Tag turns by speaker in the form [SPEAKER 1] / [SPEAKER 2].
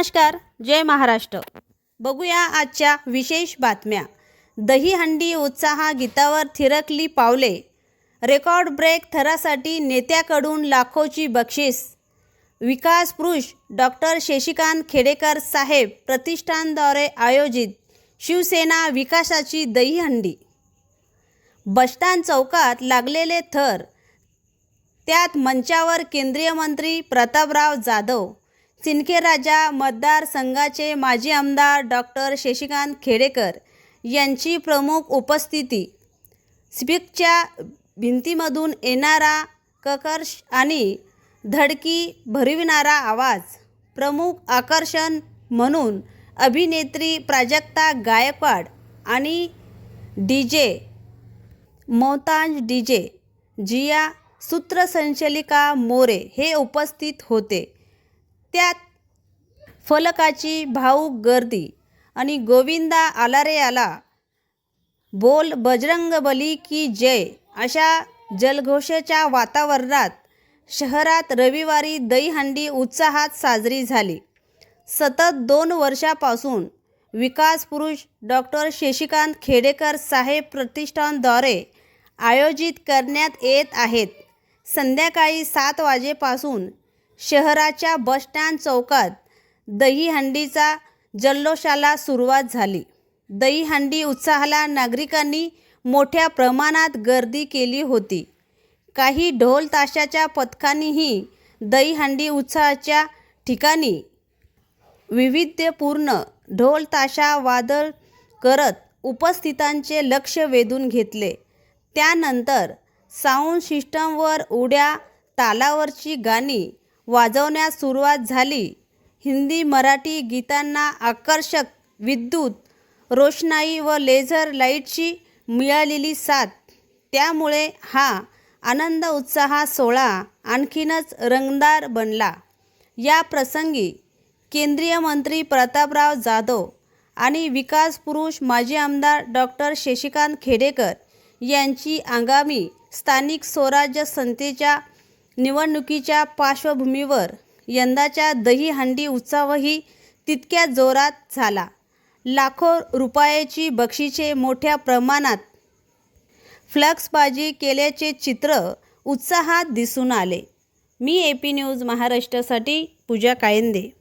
[SPEAKER 1] नमस्कार जय महाराष्ट्र. बघूया आजच्या विशेष बातम्या. दहीहंडी उत्साहा गीतावर थिरकली पावले. रेकॉर्ड ब्रेक थरासाठी नेत्याकडून लाखोची बक्षीस. विकास पुरुष डॉक्टर शशिकांत खेडेकर साहेब प्रतिष्ठानद्वारे आयोजित शिवसेना विकासाची दहीहंडी बसस्टँड चौकात लागलेले थर. त्यात मंचावर केंद्रीय मंत्री प्रतापराव जाधव सिंदखेडराजा मतदारसंघाचे माजी आमदार डॉक्टर शशिकांत खेडेकर यांची प्रमुख उपस्थिती. स्पीकच्या भिंतीमधून येणारा ककर्ष आणि धडकी भरविणारा आवाज प्रमुख आकर्षण म्हणून अभिनेत्री प्राजक्ता गायकवाड आणि डी जे मौतांश डी जे जिया सूत्रसंचालिका मोरे हे उपस्थित होते. त्यात फलकाची भाऊक गर्दी आणि गोविंदा आला रे आला. बोल बजरंग बली की जय अशा जल्लोषाच्या वातावरणात शहरात रविवारी दहीहंडी उत्साहात साजरी झाली. सतत दोन वर्षापासून विकास पुरुष डॉक्टर शशिकांत खेडेकर साहेब प्रतिष्ठानद्वारे आयोजित करण्यात येत आहेत. संध्याकाळी सात वाजेपासून शहराच्या बसस्टँड चौकात दहीहंडीचा जल्लोषाला सुरुवात झाली. दहीहंडी उत्साहाला नागरिकांनी मोठ्या प्रमाणात गर्दी केली होती. काही ढोल ताशाच्या पथकांनीही दहीहंडी उत्साहाच्या ठिकाणी विविध्यपूर्ण ढोल ताशा वादळ करत उपस्थितांचे लक्ष वेधून घेतले. त्यानंतर साऊंड सिस्टमवर उड्या तालावरची गाणी वाजवण्यास सुरुवात झाली. हिंदी मराठी गीतांना आकर्षक विद्युत रोषणाई व लेझर लाईटची मिळालेली साथ. त्यामुळे हा आनंद उत्साह सोहळा आणखीनच रंगदार बनला. या प्रसंगी केंद्रीय मंत्री प्रतापराव जाधव आणि विकास पुरुष माजी आमदार डॉक्टर शशिकांत खेडेकर यांची आगामी स्थानिक स्वराज्य संस्थेच्या निवडणुकीच्या पार्श्वभूमीवर यंदाच्या दहीहंडी उत्सवही तितक्या जोरात झाला. लाखो रुपयाची बक्षिसे मोठ्या प्रमाणात फ्लक्सबाजी केल्याचे चित्र उत्साहात दिसून आले. मी ए पी न्यूज महाराष्ट्रासाठी पूजा कायंदे.